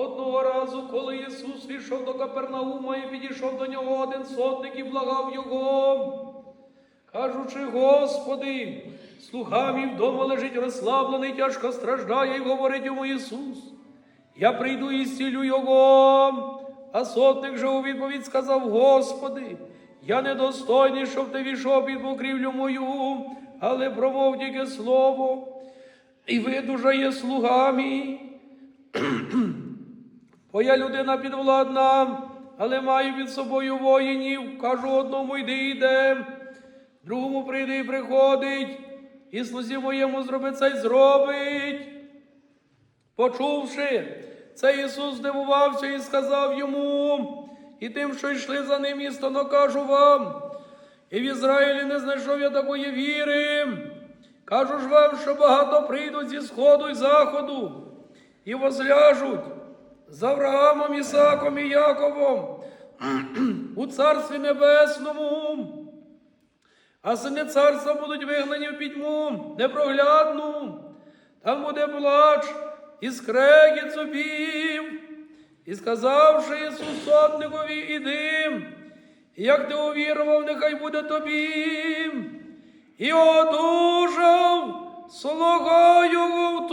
Одного разу, коли Ісус війшов до Капернаума і підійшов до нього один сотник і благав його, кажучи, Господи, слуга мій вдома лежить розслаблений, тяжко страждає, і говорить йому Ісус. Я прийду і зцілю його. А сотник же у відповідь сказав: Господи, я недостойний, щоб ти війшов під покрівлю мою, але промов тільки слово, і видужає слуга мій. Бо я людина підвладна, але маю під собою воїнів. Кажу одному йди йде, другому прийде і приходить, і слузі моєму зроби це й зробить. Почувши, це Ісус здивувався і сказав йому, і тим, що йшли за ним істинно кажу вам, і в Ізраїлі не знайшов я такої віри. Кажу ж вам, що багато прийдуть зі сходу й заходу, і возляжуть з Авраамом, Ісаком і Яковом у Царстві Небесному. А сини царства будуть вигнані в пітьму непроглядну, там буде плач і скрегіт зубів. І сказавши Ісус сотникові, іди, як ти увірував, нехай буде тобі. І одужав слуга його